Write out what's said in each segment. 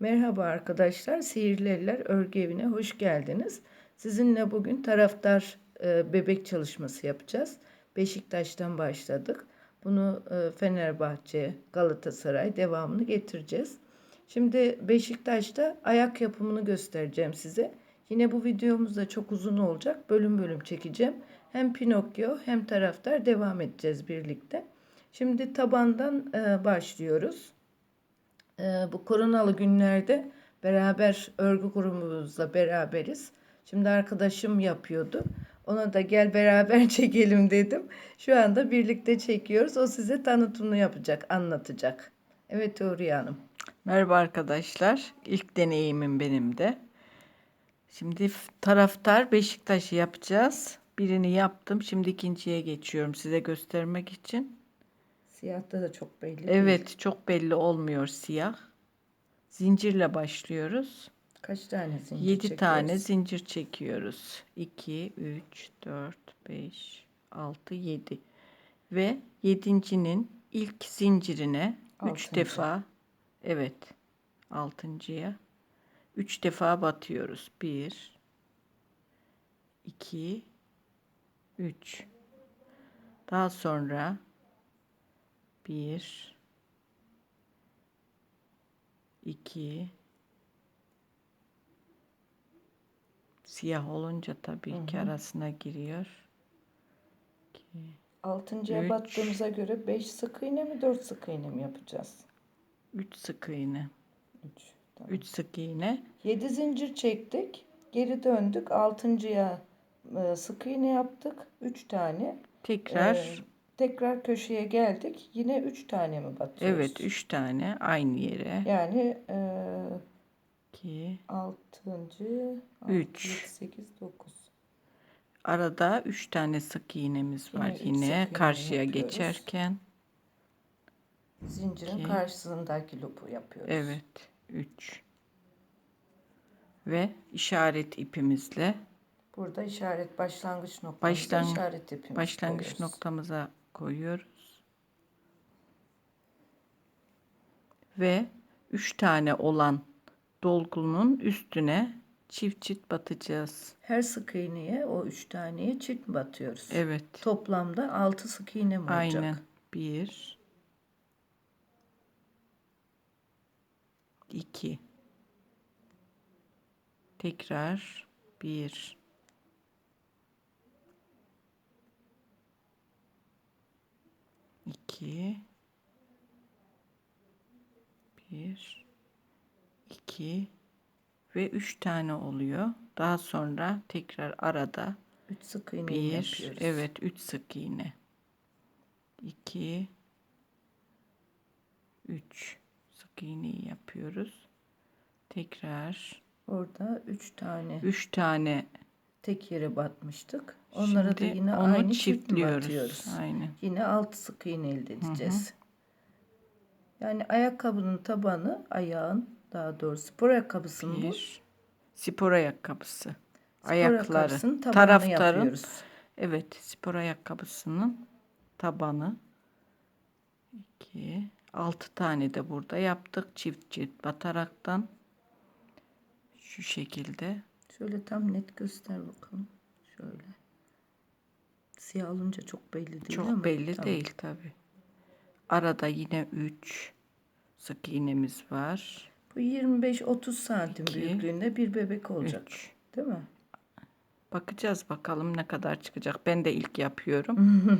Merhaba arkadaşlar, Sihirli Örgü Evi'ne hoş geldiniz. Sizinle bugün taraftar e, bebek çalışması yapacağız. Beşiktaş'tan başladık. Bunu e, Fenerbahçe, Galatasaray devamını getireceğiz. Şimdi Beşiktaş'ta ayak yapımını göstereceğim size. Yine bu videomuz da çok uzun olacak. Bölüm bölüm çekeceğim. Hem Pinokyo hem taraftar devam edeceğiz birlikte. Şimdi tabandan e, başlıyoruz. Ee, bu koronalı günlerde beraber örgü grubumuzla beraberiz. Şimdi arkadaşım yapıyordu. Ona da gel beraber çekelim dedim. Şu anda birlikte çekiyoruz. O size tanıtımını yapacak, anlatacak. Evet Huriye Hanım. Merhaba arkadaşlar. İlk deneyimim benim de. Şimdi taraftar Beşiktaş'ı yapacağız. Birini yaptım. Şimdi ikinciye geçiyorum size göstermek için. Siyahta da çok belli değil. Evet, çok belli olmuyor siyah. Zincirle başlıyoruz. Kaç tane zincir 7 çekiyoruz? tane zincir çekiyoruz. 2, 3, 4, 5, 6, 7. Ve yedincinin ilk zincirine 3 Altıncı. defa evet altıncıya 3 defa batıyoruz. 1 2 3 Daha sonra 1 2 Siyah olunca tabii ki arasına giriyor. Altıncıya Üç. battığımıza göre 5 sık iğne mi 4 sık iğne mi yapacağız? 3 sık iğne. 3. Tamam. 3 sık iğne. 7 zincir çektik. Geri döndük. Altıncıya e, sık iğne yaptık. 3 tane. Tekrar tekrar köşeye geldik. Yine 3 tane mi batıyoruz? evet 3 tane aynı yere. Yani 2 altıncı, Üç. 8, 9. Arada 3 tane sık iğnemiz var Yine yine karşıya yapıyoruz. geçerken. Zincirin İki. karşısındaki loop'u yapıyoruz. Evet 3. Ve işaret ipimizle Burada işaret başlangıç noktamızda Başlang- işaret ipimizi başlangıç koyuyoruz. noktamıza koyuyoruz. Ve 3 tane olan dolgunun üstüne çift çift batacağız. Her sık iğneye o 3 taneye çift batıyoruz? Evet. Toplamda 6 sık iğne mi olacak? Aynen. Bir. iki. Tekrar bir. İki. Bir. iki ve üç tane oluyor. Daha sonra tekrar arada 3 sık iğne bir, yapıyoruz. evet üç sık iğne. İki, üç sık iğneyi yapıyoruz. Tekrar Orada 3 tane üç tane tek yere batmıştık. Onlara da Şimdi yine onu aynı çiftliyoruz. batıyoruz? Aynen. Yine 6 sık iğne elde edeceğiz. Yani ayakkabının tabanı ayağın daha doğrusu spor ayakkabısı mı bu? spor ayakkabısı. Spor Ayakları. Taraftarın yapıyoruz. evet spor ayakkabısının tabanı. İki, altı tane de burada yaptık çift çift bataraktan. Şu şekilde. Şöyle tam net göster bakalım. Şöyle. Siyah olunca çok belli değil Çok ama. belli tamam. değil tabi. Arada yine 3 sık iğnemiz var. Bu 25-30 santim İki, büyüklüğünde bir bebek olacak. 3. Değil mi? Bakacağız bakalım ne kadar çıkacak. Ben de ilk yapıyorum.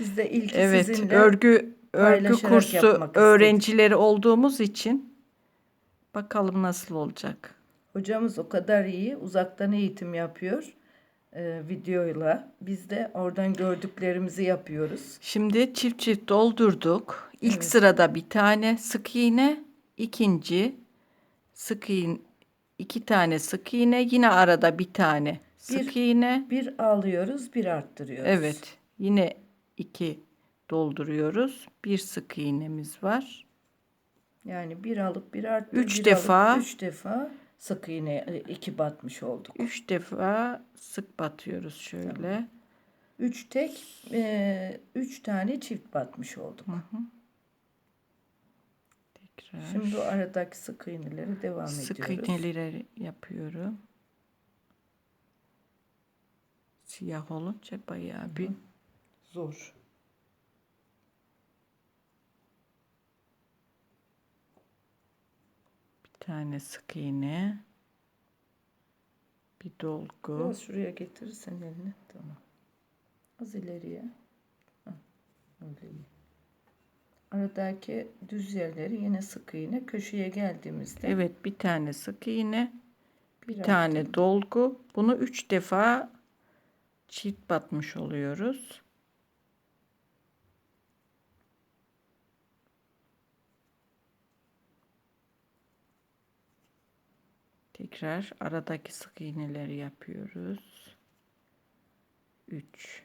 Biz de ilk evet, sizinle örgü örgü kursu istedik. öğrencileri olduğumuz için bakalım nasıl olacak. Hocamız o kadar iyi uzaktan eğitim yapıyor e, videoyla. Biz de oradan gördüklerimizi yapıyoruz. Şimdi çift çift doldurduk. İlk sırada bir tane sık iğne, ikinci sık iğne, iki tane sık iğne, yine arada bir tane sık iğne. Bir alıyoruz, bir arttırıyoruz. Evet, yine iki dolduruyoruz. Bir sık iğnemiz var. Yani bir alıp bir arttır. Üç bir defa- Alıp üç defa sık iğne e, iki batmış olduk. Üç defa sık batıyoruz şöyle. Üç tek, e, üç tane çift batmış olduk. Tekrar Tekrar Şimdi o aradaki sık iğneleri devam sık ediyoruz. iğneleri yapıyorum. Siyah olunca bayağı bir Zor. Tane sık iğne. Bir dolgu. Biraz şuraya getirirsen elini. Tamam. Az ileriye. Öyle iyi. Aradaki düz yerleri yine sık iğne. Köşeye geldiğimizde Evet bir tane sık iğne. Bir Biraz tane dolgu. Bunu üç defa çift batmış oluyoruz. Tekrar aradaki sık iğneleri yapıyoruz. 3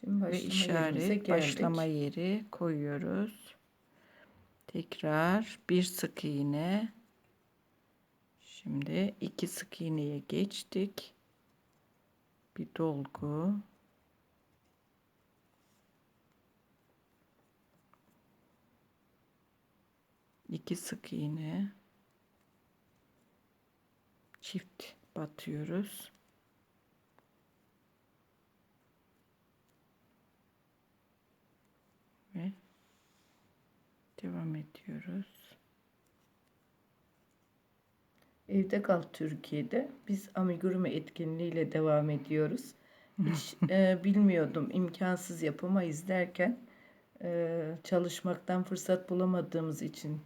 Şimdi ve işaret başlama yeri koyuyoruz. Tekrar bir sık iğne. Şimdi iki sık iğneye geçtik. Bir dolgu. iki sık iğne. Çift batıyoruz. ve devam ediyoruz. Evde kal Türkiye'de. Biz amigurumi etkinliğiyle devam ediyoruz. Hiç e, bilmiyordum imkansız yapamayız derken e, çalışmaktan fırsat bulamadığımız için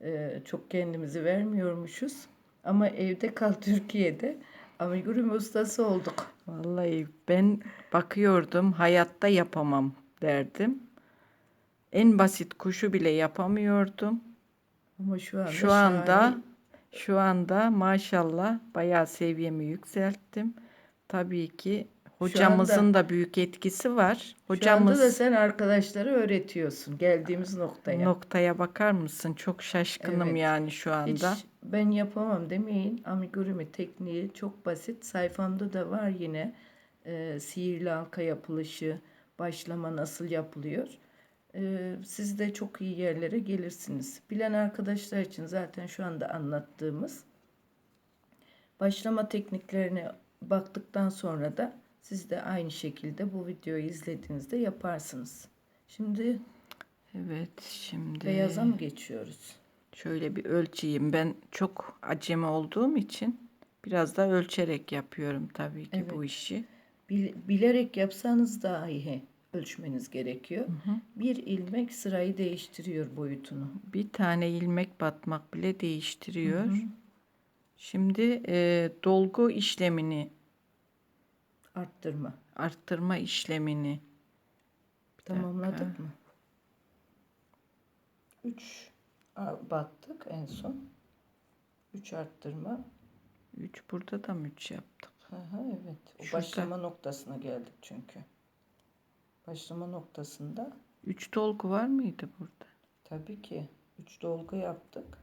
e, çok kendimizi vermiyormuşuz. Ama evde kal Türkiye'de amigurumi ustası olduk. Vallahi ben bakıyordum hayatta yapamam derdim. En basit kuşu bile yapamıyordum. Ama şu anda Şu anda şahane- şu anda maşallah bayağı seviyemi yükselttim. Tabii ki hocamızın da büyük etkisi var. şu anda Hocamız da sen arkadaşlara öğretiyorsun geldiğimiz noktaya. noktaya bakar mısın? Çok şaşkınım Evet. yani şu anda. Hiç ben yapamam demeyin. Amigurumi tekniği çok basit. Sayfamda da var yine e, sihirli halka yapılışı, başlama nasıl yapılıyor. E, siz de çok iyi yerlere gelirsiniz. Bilen arkadaşlar için zaten şu anda anlattığımız başlama tekniklerine baktıktan sonra da siz de aynı şekilde bu videoyu izlediğinizde yaparsınız. Şimdi Evet şimdi beyaza mı geçiyoruz? Şöyle bir ölçeyim. Ben çok acemi olduğum için biraz da ölçerek yapıyorum tabii ki bu işi. Bil- bilerek yapsanız dahi ölçmeniz gerekiyor. Bir ilmek sırayı değiştiriyor boyutunu. Bir tane ilmek batmak bile değiştiriyor. Şimdi e, dolgu işlemini, Arttırma. arttırma işlemini Tamamladık mı? 3 battık en son. 3 arttırma. 3 burada da mı 3 yaptık? Aha, evet. O Şurada. başlama noktasına geldik çünkü. Başlama noktasında 3 dolgu var mıydı burada? tabii ki 3 dolgu yaptık.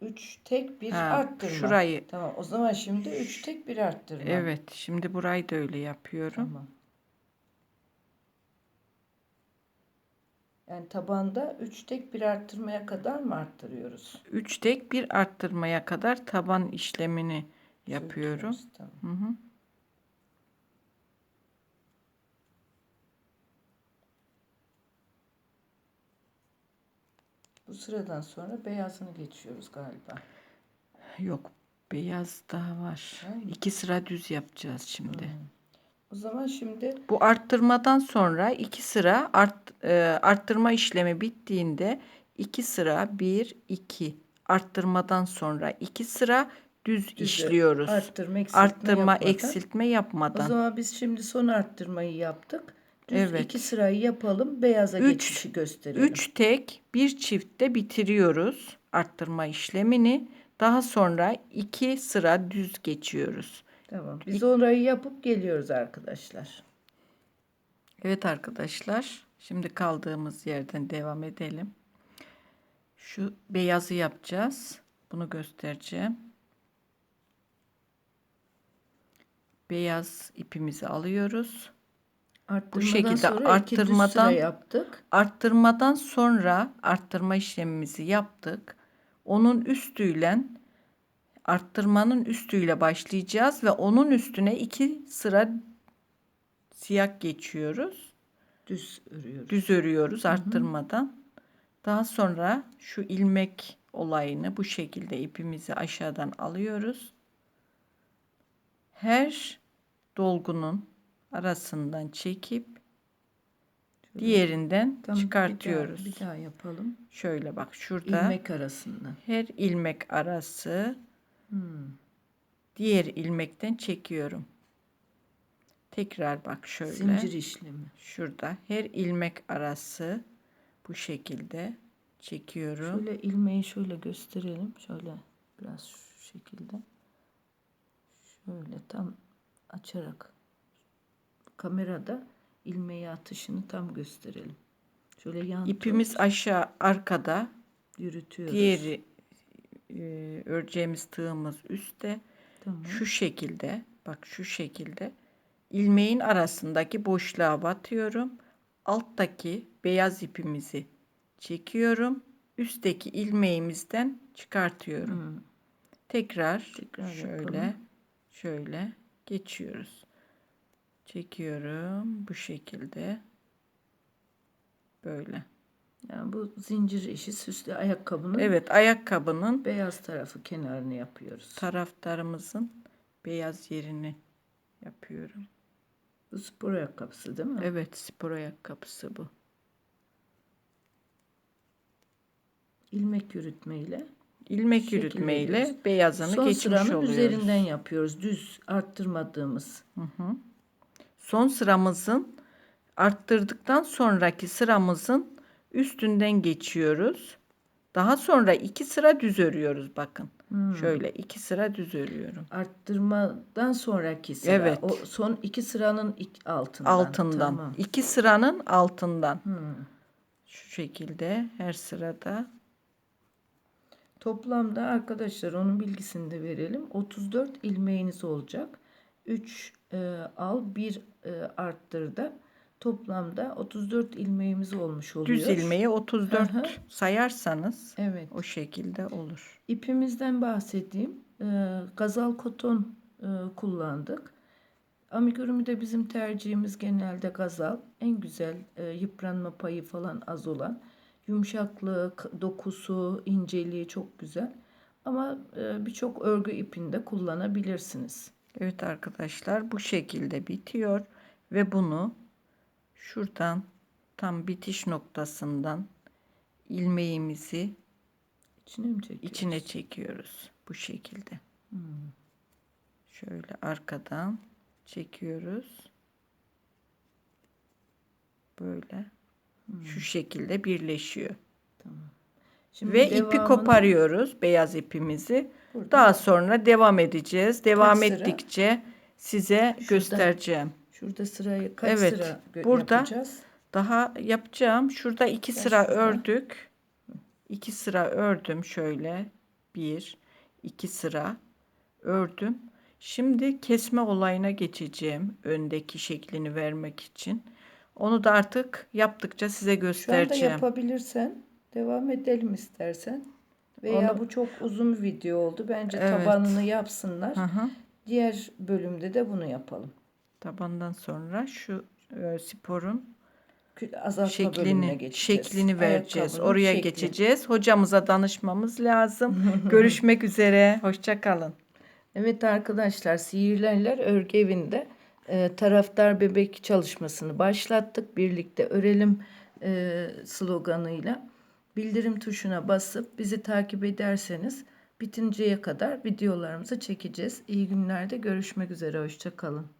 3 tek bir Ha, arttırma. şurayı. Tamam. O zaman şimdi 3 tek bir arttırma. Evet, şimdi burayı da öyle yapıyorum. Tamam. Yani tabanda 3 tek bir arttırmaya kadar mı arttırıyoruz? 3 tek bir arttırmaya kadar taban işlemini yapıyorum. Tamam. Hı hı. Bu sıradan sonra beyazını geçiyoruz galiba. Yok, beyaz daha var. Mı? İki sıra düz yapacağız şimdi. O zaman şimdi Bu arttırmadan sonra iki sıra art, e, arttırma işlemi bittiğinde iki sıra bir iki arttırmadan sonra iki sıra düz işliyoruz. arttırma eksiltme Arttırma yapmadan. eksiltme O yapmadan. zaman biz şimdi son arttırmayı yaptık. Düz Evet. iki sırayı yapalım. Beyaza Üç- geçişi gösterelim. 3 tek bir çiftte bitiriyoruz arttırma işlemini. Daha sonra iki sıra düz geçiyoruz. Tamam. Biz orayı yapıp geliyoruz arkadaşlar. Evet arkadaşlar, şimdi kaldığımız yerden devam edelim. Şu beyazı yapacağız. Bunu göstereceğim. Beyaz ipimizi alıyoruz. Arttırmadan şekilde sonra arttırmadan- yaptık. Arttırmadan sonra arttırma işlemimizi yaptık. Onun üstüyle arttırmanın üstüyle başlayacağız ve onun üstüne iki sıra siyah geçiyoruz. Düz örüyoruz. Düz örüyoruz arttırmadan. Daha sonra şu ilmek olayını bu şekilde ipimizi aşağıdan alıyoruz. Her dolgunun arasından çekip diğerinden Tam bir çıkartıyoruz. daha- Bir daha, yapalım. Şöyle bak şurada İlmek arasından. her ilmek arası diğer ilmekten çekiyorum. Tekrar bak şöyle. Zincir işlemi. Şurada her ilmek arası bu şekilde çekiyorum. Şöyle ilmeği şöyle gösterelim. Şöyle biraz şu şekilde. Şöyle tam açarak kamerada ilmeği atışını tam gösterelim. Şöyle yan İpimiz aşağı arkada, yürütüyoruz. diğeri e, öreceğimiz tığımız üstte. Tamam. Şu şekilde, bak şu şekilde ilmeğin arasındaki boşluğa batıyorum. Alttaki beyaz ipimizi çekiyorum. Üstteki ilmeğimizden çıkartıyorum. Hı. Tekrar, Tekrar şöyle yapalım. şöyle geçiyoruz. Çekiyorum bu şekilde. Böyle. Yani bu zincir işi süslü ayakkabının Evet, ayakkabının beyaz tarafı kenarını yapıyoruz. taraftarımızın beyaz yerini yapıyorum. Bu spor ayakkabısı değil mi? Evet, spor ayakkabısı bu. İlmek yürütmeyle. İlmek yürütmeyle beyazını Son geçmiş sıranın oluyoruz. üzerinden yapıyoruz. Düz arttırmadığımız. Son sıramızın arttırdıktan sonraki sıramızın üstünden geçiyoruz. Daha sonra iki sıra düz örüyoruz bakın. Hmm. Şöyle iki sıra düz örüyorum. Arttırmadan sonraki sıra. Evet. O son iki sıranın ilk altından. Altından. Tamam. iki sıranın altından. Hmm. Şu şekilde her sırada Toplamda arkadaşlar onun bilgisini de verelim. 34 ilmeğiniz olacak. 3 al 1 arttır da toplamda 34 ilmeğimiz olmuş oluyor. düz ilmeği 34 Hı hı. sayarsanız Evet. o şekilde olur. İpimizden bahsedeyim. Ee, gazal koton e, kullandık. Amigurumi de bizim tercihimiz genelde gazal. En güzel e, yıpranma payı falan az olan. Yumuşaklık, dokusu, inceliği çok güzel. Ama e, birçok örgü ipinde kullanabilirsiniz. Evet arkadaşlar bu şekilde bitiyor ve bunu şuradan tam bitiş noktasından ilmeğimizi İçine mi çekiyoruz? içine çekiyoruz bu şekilde. Şöyle arkadan çekiyoruz. Böyle şu şekilde birleşiyor. Şimdi Ve ipi devamını koparıyoruz beyaz ipimizi. Burada. Daha sonra devam edeceğiz. Devam sıra? ettikçe size göstereceğim. Şurada sırayı kaç Evet, sıra burada yapacağız? Daha yapacağım. Şurada iki Kaç sıra sıra? ördük. İki sıra ördüm şöyle. Bir, iki sıra ördüm. Şimdi kesme olayına geçeceğim. Öndeki şeklini vermek için. Onu da artık yaptıkça size Şu anda göstereceğim. yapabilirsen devam edelim istersen. Veya Onu- bu çok uzun bir video oldu. Bence Evet. tabanını yapsınlar. Hı hı. Diğer bölümde de bunu yapalım. Tabandan sonra şu e, sporun Azaltma bölümüne şeklini geçeceğiz. şeklini vereceğiz. Ayakkabının Oraya şekli. geçeceğiz. Hocamıza danışmamız lazım. Görüşmek üzere. Hoşça kalın. Evet arkadaşlar Sihirlerler Örgü Evi'nde e, taraftar bebek çalışmasını başlattık. Birlikte örelim e, sloganıyla. Bildirim tuşuna basıp bizi takip ederseniz bitinceye kadar videolarımızı çekeceğiz. İyi günlerde görüşmek üzere. Hoşça kalın.